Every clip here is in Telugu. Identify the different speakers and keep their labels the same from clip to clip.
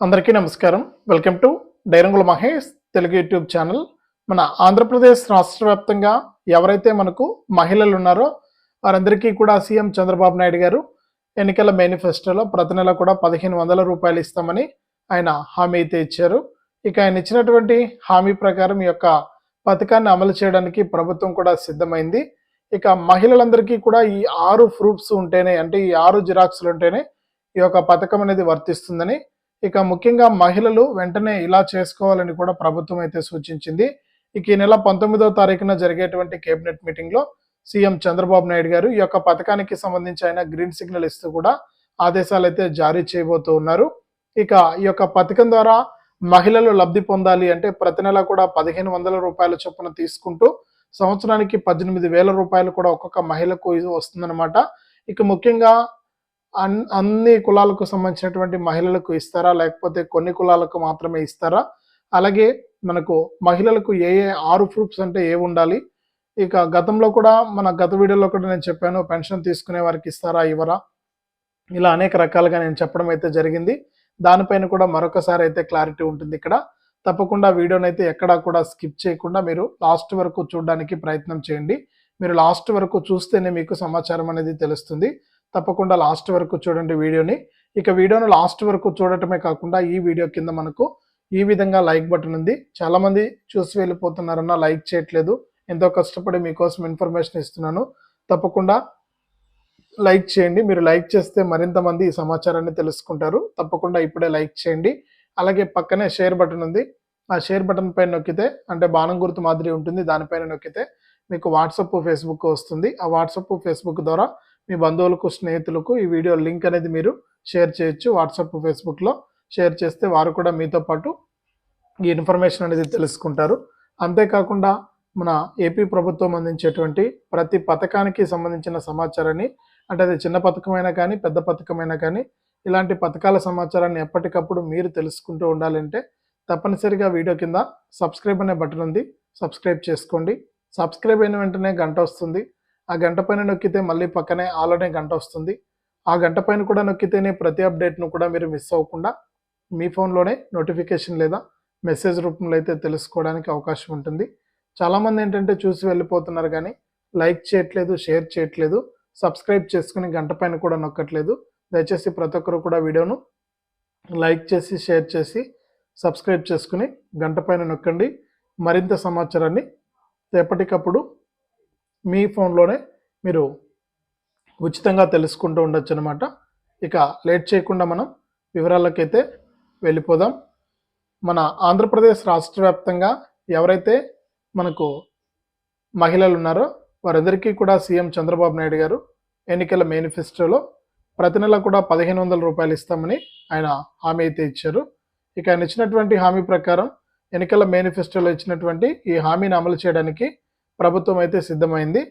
Speaker 1: అందరికీ నమస్కారం. Welcome to Dairangula Mahesh Telugu YouTube channel. మన ఆంధ్రప్రదేశ్ రాష్ట్ర వ్యాప్తంగా ఎవరైతే మనకు మహిళలు ఉన్నారో వారందరికీ కూడా సీఎం చంద్రబాబు నాయుడు గారు ఎన్నికల మేనిఫెస్టోలో ప్రతి నెల కూడా పదిహేను వందల రూపాయలు ఇస్తామని ఆయన హామీ అయితే ఇచ్చారు. ఇక ఆయన ఇచ్చినటువంటి హామీ ప్రకారం ఈ యొక్క పథకాన్ని అమలు చేయడానికి ప్రభుత్వం కూడా సిద్ధమైంది. ఇక మహిళలందరికీ కూడా ఈ ఆరు ప్రూఫ్స్ ఉంటేనే అంటే ఈ ఆరు జిరాక్స్లు ఉంటేనే ఈ యొక్క పథకం అనేది వర్తిస్తుందని ఇక ముఖ్యంగా మహిళలు వెంటనే ఇలా చేసుకోవాలని కూడా ప్రభుత్వం అయితే సూచించింది. ఇక ఈ నెల పంతొమ్మిదవ తారీఖున జరిగేటువంటి కేబినెట్ మీటింగ్లో సీఎం చంద్రబాబు నాయుడు గారు ఈ యొక్క పథకానికి సంబంధించి ఆయన గ్రీన్ సిగ్నల్ ఇస్తూ కూడా ఆదేశాలు అయితే జారీ చేయబోతూ ఉన్నారు. ఇక ఈ యొక్క పథకం ద్వారా మహిళలు లబ్ధి పొందాలి అంటే ప్రతి నెల కూడా పదిహేను వందల రూపాయల చొప్పున తీసుకుంటూ సంవత్సరానికి పద్దెనిమిది వేల రూపాయలు కూడా ఒక్కొక్క మహిళకు ఇది వస్తుందన్నమాట. ఇక ముఖ్యంగా అన్ అన్ని కులాలకు సంబంధించినటువంటి మహిళలకు ఇస్తారా? లేకపోతే కొన్ని కులాలకు మాత్రమే ఇస్తారా? అలాగే మనకు మహిళలకు ఏ ఏ ఆరు ప్రూఫ్స్ అంటే ఏ ఉండాలి? ఇక గతంలో కూడా మన గత వీడియోలో కూడా నేను చెప్పాను పెన్షన్ తీసుకునే వారికి ఇస్తారా ఇవ్వరా? ఇలా అనేక రకాలుగా నేను చెప్పడం అయితే జరిగింది. దానిపైన కూడా మరొకసారి అయితే క్లారిటీ ఉంటుంది ఇక్కడ. తప్పకుండా వీడియోని అయితే ఎక్కడా కూడా స్కిప్ చేయకుండా మీరు లాస్ట్ వరకు చూడడానికి ప్రయత్నం చేయండి. మీరు లాస్ట్ వరకు చూస్తేనే మీకు సమాచారం అనేది తెలుస్తుంది. తప్పకుండా లాస్ట్ వరకు చూడండి వీడియోని. ఇక వీడియోను లాస్ట్ వరకు చూడటమే కాకుండా ఈ వీడియో కింద మనకు ఈ విధంగా లైక్ బటన్ ఉంది. చాలా మంది చూసి వెళ్ళిపోతున్నారన్న లైక్ చేయట్లేదు. ఎంతో కష్టపడి మీకోసం ఇన్ఫర్మేషన్ ఇస్తున్నాను. తప్పకుండా లైక్ చేయండి. మీరు లైక్ చేస్తే మరింత మంది ఈ సమాచారాన్ని తెలుసుకుంటారు. తప్పకుండా ఇప్పుడే లైక్ చేయండి. అలాగే పక్కనే షేర్ బటన్ ఉంది. ఆ షేర్ బటన్ పైన నొక్కితే అంటే బాణం గుర్తు మాదిరి ఉంటుంది. దానిపైన నొక్కితే మీకు వాట్సప్ ఫేస్బుక్ వస్తుంది. ఆ వాట్సప్ ఫేస్బుక్ ద్వారా మీ బంధువులకు స్నేహితులకు ఈ వీడియో లింక్ అనేది మీరు షేర్ చేయొచ్చు. వాట్సాప్ ఫేస్బుక్లో షేర్ చేస్తే వారు కూడా మీతో పాటు ఈ ఇన్ఫర్మేషన్ అనేది తెలుసుకుంటారు. అంతేకాకుండా మన ఏపీ ప్రభుత్వం అందించేటువంటి ప్రతి పథకానికి సంబంధించిన సమాచారాన్ని అంటే అది చిన్న పథకమైనా కానీ పెద్ద పథకమైనా కానీ ఇలాంటి పథకాల సమాచారాన్ని ఎప్పటికప్పుడు మీరు తెలుసుకుంటూ ఉండాలంటే తప్పనిసరిగా వీడియో కింద సబ్స్క్రైబ్ అనే బటన్ ఉంది. సబ్స్క్రైబ్ చేసుకోండి. సబ్స్క్రైబ్ అయిన వెంటనే గంట వస్తుంది. ఆ గంట పైన నొక్కితే మళ్ళీ పక్కనే ఆలోనే గంట వస్తుంది. ఆ గంట పైన కూడా నొక్కితేనే ప్రతి అప్డేట్ను కూడా మీరు మిస్ అవ్వకుండా మీ ఫోన్లోనే నోటిఫికేషన్ లేదా మెసేజ్ రూపంలో అయితే తెలుసుకోవడానికి అవకాశం ఉంటుంది. చాలామంది ఏంటంటే చూసి వెళ్ళిపోతున్నారు కానీ లైక్ చేయట్లేదు షేర్ చేయట్లేదు సబ్స్క్రైబ్ చేసుకుని గంట పైన కూడా నొక్కట్లేదు. దయచేసి ప్రతి ఒక్కరు కూడా వీడియోను లైక్ చేసి షేర్ చేసి సబ్స్క్రైబ్ చేసుకుని గంట పైన నొక్కండి. మరింత సమాచారాన్ని ఎప్పటికప్పుడు మీ ఫోన్లోనే మీరు ఉచితంగా తెలుసుకుంటూ ఉండొచ్చు అనమాట ఇక లేట్ చేయకుండా మనం వివరాలకైతే వెళ్ళిపోదాం. మన ఆంధ్రప్రదేశ్ రాష్ట్ర వ్యాప్తంగా ఎవరైతే మనకు మహిళలు ఉన్నారో వారందరికీ కూడా సీఎం చంద్రబాబు నాయుడు గారు ఎన్నికల మేనిఫెస్టోలో ప్రతి నెల కూడా పదిహేను వందల రూపాయలు ఇస్తామని ఆయన హామీ అయితే ఇచ్చారు. ఇక ఆయన ఇచ్చినటువంటి హామీ ప్రకారం ఎన్నికల మేనిఫెస్టోలో ఇచ్చినటువంటి ఈ హామీని అమలు చేయడానికి ప్రభుత్వం అయితే సిద్ధమైంది.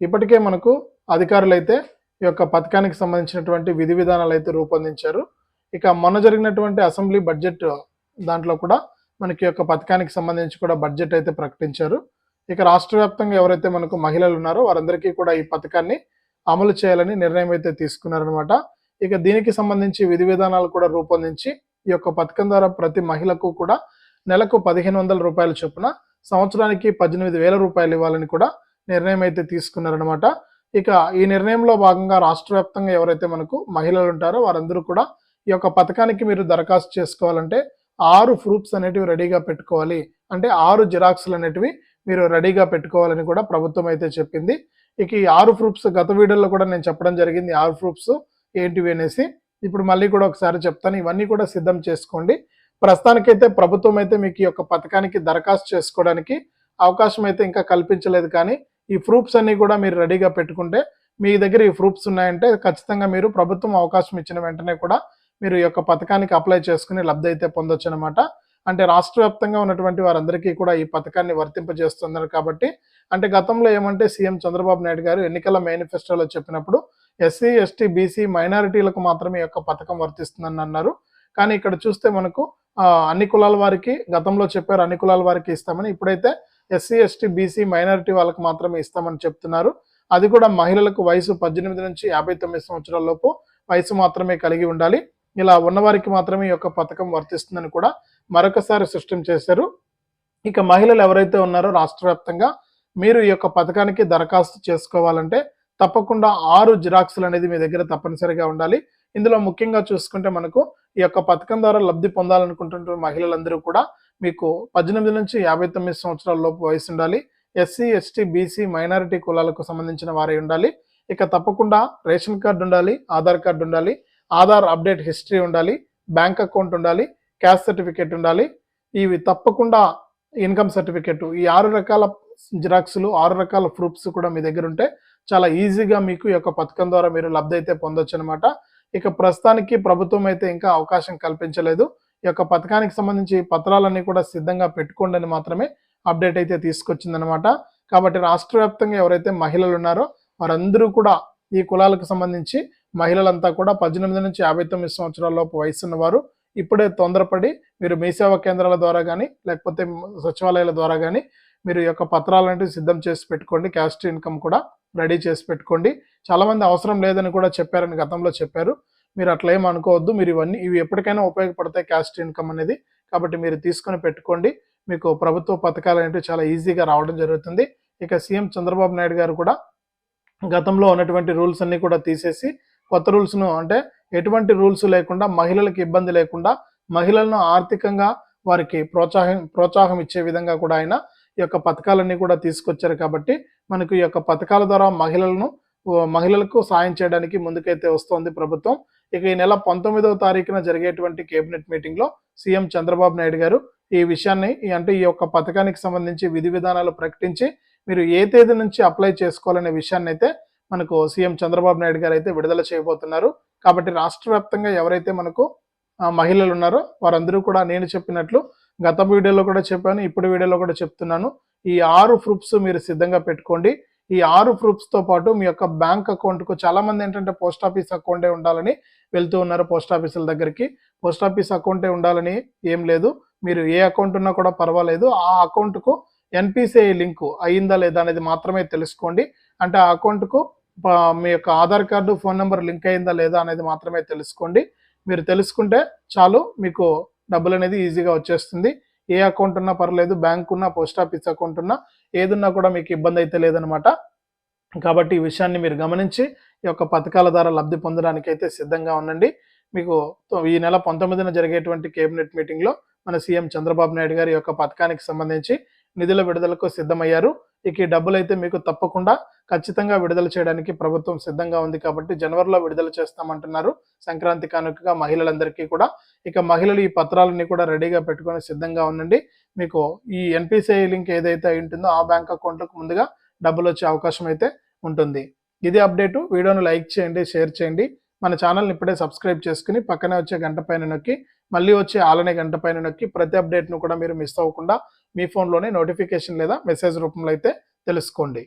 Speaker 1: ఇప్పటికే మనకు అధికారులు అయితే ఈ యొక్క పథకానికి సంబంధించినటువంటి విధి విధానాలు అయితే రూపొందించారు. ఇక మొన్న జరిగినటువంటి అసెంబ్లీ బడ్జెట్ దాంట్లో కూడా మనకి యొక్క పథకానికి సంబంధించి కూడా బడ్జెట్ అయితే ప్రకటించారు. ఇక రాష్ట్ర వ్యాప్తంగా ఎవరైతే మనకు మహిళలు ఉన్నారో వారందరికీ కూడా ఈ పథకాన్ని అమలు చేయాలని నిర్ణయం అయితే తీసుకున్నారనమాట ఇక దీనికి సంబంధించి విధి విధానాలు కూడా రూపొందించి ఈ యొక్క పథకం ద్వారా ప్రతి మహిళకు కూడా నెలకు పదిహేను వందల రూపాయల చొప్పున సంవత్సరానికి పద్దెనిమిది వేల రూపాయలు ఇవ్వాలని కూడా నిర్ణయం అయితే తీసుకున్నారనమాట ఇక ఈ నిర్ణయంలో భాగంగా రాష్ట్ర వ్యాప్తంగా ఎవరైతే మనకు మహిళలు ఉంటారో వారందరూ కూడా ఈ యొక్క పథకానికి మీరు దరఖాస్తు చేసుకోవాలంటే ఆరు ప్రూఫ్స్ అనేటివి రెడీగా పెట్టుకోవాలి. అంటే ఆరు జిరాక్స్లు అనేటివి మీరు రెడీగా పెట్టుకోవాలని కూడా ప్రభుత్వం అయితే చెప్పింది. ఇక ఈ ఆరు ప్రూఫ్స్ గత వీడియోలో కూడా నేను చెప్పడం జరిగింది. ఆరు ప్రూఫ్స్ ఏంటివి అనేసి ఇప్పుడు మళ్ళీ కూడా ఒకసారి చెప్తాను. ఇవన్నీ కూడా సిద్ధం చేసుకోండి. ప్రస్తుతానికైతే ప్రభుత్వం అయితే మీకు ఈ యొక్క పథకానికి దరఖాస్తు చేసుకోవడానికి అవకాశం అయితే ఇంకా కల్పించలేదు కానీ ఈ ప్రూఫ్స్ అన్నీ కూడా మీరు రెడీగా పెట్టుకుంటే మీ దగ్గర ఈ ప్రూఫ్స్ ఉన్నాయంటే ఖచ్చితంగా మీరు ప్రభుత్వం అవకాశం ఇచ్చిన వెంటనే కూడా మీరు ఈ యొక్క పథకానికి అప్లై చేసుకుని లబ్ధి అయితే పొందొచ్చు అనమాట అంటే రాష్ట్ర వ్యాప్తంగా ఉన్నటువంటి వారందరికీ కూడా ఈ పథకాన్ని వర్తింపజేస్తున్నారు కాబట్టి అంటే గతంలో ఏమంటే సీఎం చంద్రబాబు నాయుడు గారు ఎన్నికల మేనిఫెస్టోలో చెప్పినప్పుడు ఎస్సీ ఎస్టీ బీసీ మైనారిటీలకు మాత్రమే ఈ యొక్క పథకం వర్తిస్తుందని అన్నారు. కానీ ఇక్కడ చూస్తే మనకు అన్ని కులాల వారికి గతంలో చెప్పారు అన్ని కులాల వారికి ఇస్తామని. ఇప్పుడైతే ఎస్సీ ఎస్టీ బీసీ మైనారిటీ వాళ్ళకి మాత్రమే ఇస్తామని చెప్తున్నారు. అది కూడా మహిళలకు వయసు పద్దెనిమిది నుంచి యాభై తొమ్మిది సంవత్సరాల లోపు వయసు మాత్రమే కలిగి ఉండాలి. ఇలా ఉన్నవారికి మాత్రమే ఈ యొక్క పథకం వర్తిస్తుందని కూడా మరొకసారి స్పష్టం చేశారు. ఇక మహిళలు ఎవరైతే ఉన్నారో రాష్ట్ర వ్యాప్తంగా మీరు ఈ యొక్క పథకానికి దరఖాస్తు చేసుకోవాలంటే తప్పకుండా ఆరు జిరాక్సులు అనేది మీ దగ్గర తప్పనిసరిగా ఉండాలి. ఇందులో ముఖ్యంగా చూసుకుంటే మనకు ఈ యొక్క పథకం ద్వారా లబ్ధి పొందాలనుకుంటున్న మహిళలందరూ కూడా మీకు పద్దెనిమిది నుంచి యాభై తొమ్మిది సంవత్సరాల లోపు వయసు ఉండాలి. ఎస్సీ ఎస్టీ బీసీ మైనారిటీ కులాలకు సంబంధించిన వారే ఉండాలి. ఇక తప్పకుండా రేషన్ కార్డు ఉండాలి ఆధార్ కార్డు ఉండాలి ఆధార్ అప్డేట్ హిస్టరీ ఉండాలి బ్యాంక్ అకౌంట్ ఉండాలి క్యాష్ సర్టిఫికేట్ ఉండాలి. ఇవి తప్పకుండా ఇన్కమ్ సర్టిఫికేట్. ఈ ఆరు రకాల జిరాక్స్లు ఆరు రకాల ప్రూఫ్స్ కూడా మీ దగ్గర ఉంటే చాలా ఈజీగా మీకు ఈ యొక్క పథకం ద్వారా మీరు లబ్ధి అయితే పొందొచ్చు అనమాట ఇక ప్రస్తుతానికి ప్రభుత్వం అయితే ఇంకా అవకాశం కల్పించలేదు. ఈ యొక్క పథకానికి సంబంధించి పత్రాలన్నీ కూడా సిద్ధంగా పెట్టుకోండి అని మాత్రమే అప్డేట్ అయితే తీసుకొచ్చిందనమాట కాబట్టి రాష్ట్ర వ్యాప్తంగా ఎవరైతే మహిళలు ఉన్నారో వారందరూ కూడా ఈ కులాలకు సంబంధించి మహిళలంతా కూడా పద్దెనిమిది నుంచి యాభై తొమ్మిది సంవత్సరాల లోపు వయసు ఉన్నవారు ఇప్పుడే తొందరపడి మీరు మీ సేవా కేంద్రాల ద్వారా కానీ లేకపోతే సచివాలయాల ద్వారా కానీ మీరు ఈ యొక్క పత్రాలంటే సిద్ధం చేసి పెట్టుకోండి. క్యాస్ట్ ఇన్కమ్ కూడా రెడీ చేసి పెట్టుకోండి. చాలా మంది అవసరం లేదని కూడా చెప్పారని గతంలో చెప్పారు. మీరు అట్లా ఏం అనుకోవద్దు. మీరు ఇవన్నీ ఇవి ఎప్పటికైనా ఉపయోగపడతాయి క్యాస్ట్ ఇన్కమ్ అనేది. కాబట్టి మీరు తీసుకొని పెట్టుకోండి. మీకు ప్రభుత్వ పథకాలు అనేవి చాలా ఈజీగా రావడం జరుగుతుంది. ఇక సీఎం చంద్రబాబు నాయుడు గారు కూడా గతంలో ఉన్నటువంటి రూల్స్ అన్ని కూడా తీసేసి కొత్త రూల్స్ను అంటే ఎటువంటి రూల్స్ లేకుండా మహిళలకు ఇబ్బంది లేకుండా మహిళలను ఆర్థికంగా వారికి ప్రోత్సాహం ప్రోత్సాహం ఇచ్చే విధంగా కూడా ఆయన ఈ యొక్క పథకాలన్నీ కూడా తీసుకొచ్చారు కాబట్టి మనకు ఈ యొక్క పథకాల ద్వారా మహిళలను మహిళలకు సాయం చేయడానికి ముందుకైతే వస్తోంది ప్రభుత్వం. ఇక ఈ నెల పంతొమ్మిదవ తారీఖున జరిగేటువంటి కేబినెట్ మీటింగ్లో సీఎం చంద్రబాబు నాయుడు గారు ఈ విషయాన్ని అంటే ఈ యొక్క పథకానికి సంబంధించి విధి విధానాలు ప్రకటించి మీరు ఏ తేదీ నుంచి అప్లై చేసుకోవాలనే విషయాన్ని అయితే మనకు సీఎం చంద్రబాబు నాయుడు గారు అయితే విడుదల చేయబోతున్నారు. కాబట్టి రాష్ట్ర వ్యాప్తంగా ఎవరైతే మనకు మహిళలు ఉన్నారో వారందరూ కూడా నేను చెప్పినట్లు గత వీడియోలో కూడా చెప్పాను ఇప్పుడు వీడియోలో కూడా చెప్తున్నాను. ఈ ఆరు ప్రూఫ్స్ మీరు సిద్ధంగా పెట్టుకోండి. ఈ ఆరు ప్రూఫ్స్తో పాటు మీ యొక్క బ్యాంక్ అకౌంట్కు చాలా మంది ఏంటంటే పోస్ట్ ఆఫీస్ అకౌంటే ఉండాలని వెళ్తూ ఉన్నారు పోస్ట్ ఆఫీసుల దగ్గరికి. పోస్ట్ ఆఫీస్ అకౌంటే ఉండాలని ఏం లేదు. మీరు ఏ అకౌంట్ ఉన్నా కూడా పర్వాలేదు. ఆ అకౌంట్కు ఎన్పిసిఐ లింక్ అయిందా లేదా అనేది మాత్రమే తెలుసుకోండి. అంటే ఆ అకౌంట్కు మీ యొక్క Aadhaar card phone number link అయిందా లేదా అనేది మాత్రమే తెలుసుకోండి. మీరు తెలుసుకుంటే చాలు మీకు డబ్బులు అనేది ఈజీగా వచ్చేస్తుంది. ఏ అకౌంట్ ఉన్నా పర్లేదు బ్యాంక్ ఉన్నా పోస్ట్ ఆఫీస్ అకౌంట్ ఉన్నా ఏదున్నా కూడా మీకు ఇబ్బంది అయితే లేదనమాట. కాబట్టి ఈ విషయాన్ని మీరు గమనించి ఈ యొక్క పథకాల ద్వారా లబ్ధి పొందడానికి అయితే సిద్ధంగా ఉండండి. మీకు తో- ఈ నెల పంతొమ్మిదిన జరిగేటువంటి కేబినెట్ మీటింగ్లో మన సీఎం చంద్రబాబు నాయుడు గారి యొక్క పథకానికి సంబంధించి నిధుల విడుదలకు సిద్ధమయ్యారు. ఇక ఈ డబ్బులు అయితే మీకు తప్పకుండా ఖచ్చితంగా విడుదల చేయడానికి ప్రభుత్వం సిద్ధంగా ఉంది కాబట్టి జనవరిలో విడుదల చేస్తామంటున్నారు. సంక్రాంతి కానుకగా మహిళలందరికీ కూడా. ఇక మహిళలు ఈ పత్రాలన్నీ కూడా రెడీగా పెట్టుకొని సిద్ధంగా ఉండండి. మీకు ఈ ఎన్పిసిఐ లింక్ ఏదైతే ఉంటుందో ఆ బ్యాంక్ అకౌంట్లకు ముందుగా డబ్బులు వచ్చే అవకాశం అయితే ఉంటుంది. ఇది అప్డేటు. వీడియోను లైక్ చేయండి షేర్ చేయండి. మన ఛానల్ని ఇప్పుడే సబ్స్క్రైబ్ చేసుకుని పక్కనే వచ్చే గంట పైన నొక్కి మళ్ళీ వచ్చే ఆలనే గంట పైన నొక్కి ప్రతి అప్డేట్ను కూడా మీరు మిస్ అవ్వకుండా మీ ఫోన్లోనే నోటిఫికేషన్ లేదా మెసేజ్ రూపంలో అయితే తెలుసుకోండి.